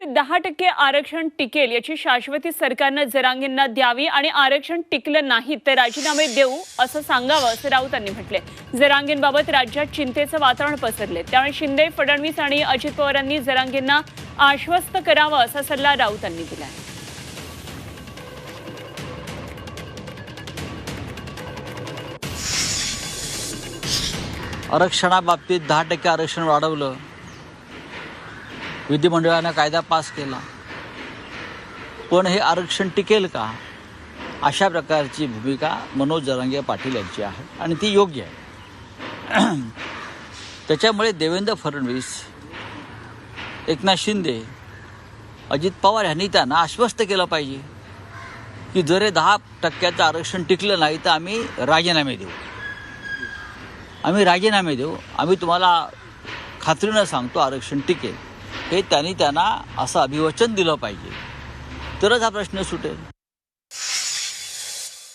दहा टक्के आरक्षण टिकेल याची शाश्वती सरकारनं जरांगींना द्यावी आणि आरक्षण टिकलं नाही तर राजीनामे देऊ असं सांगावं असं राऊतांनी म्हटले जरांगींबाबत राज्यात चिंतेचं वातावरण पसरले त्यामुळे शिंदे फडणवीस आणि अजित पवारांनी जरांगींना आश्वस्त करावं असा सल्ला राऊतांनी आहे आरक्षणाबाबतीत दहा टक्के आरक्षण वाढवलं. विधिमंडळानं कायदा पास केला. पण हे आरक्षण टिकेल का? अशा प्रकारची भूमिका मनोज जरांगे पाटील यांची आहे आणि ती योग्य आहे. त्याच्यामुळे देवेंद्र फडणवीस एकनाथ शिंदे अजित पवार यांनी त्यांना आश्वस्त केलं पाहिजे की जर हे दहा टक्क्याचं आरक्षण टिकलं नाही तर आम्ही राजीनामे देऊ. आम्ही राजीनामे देऊ. आम्ही तुम्हाला खात्रीनं सांगतो आरक्षण टिकेल. हे त्यांनी त्यांना असं अभिवचन दिलं पाहिजे. तरच हा प्रश्न सुटेल.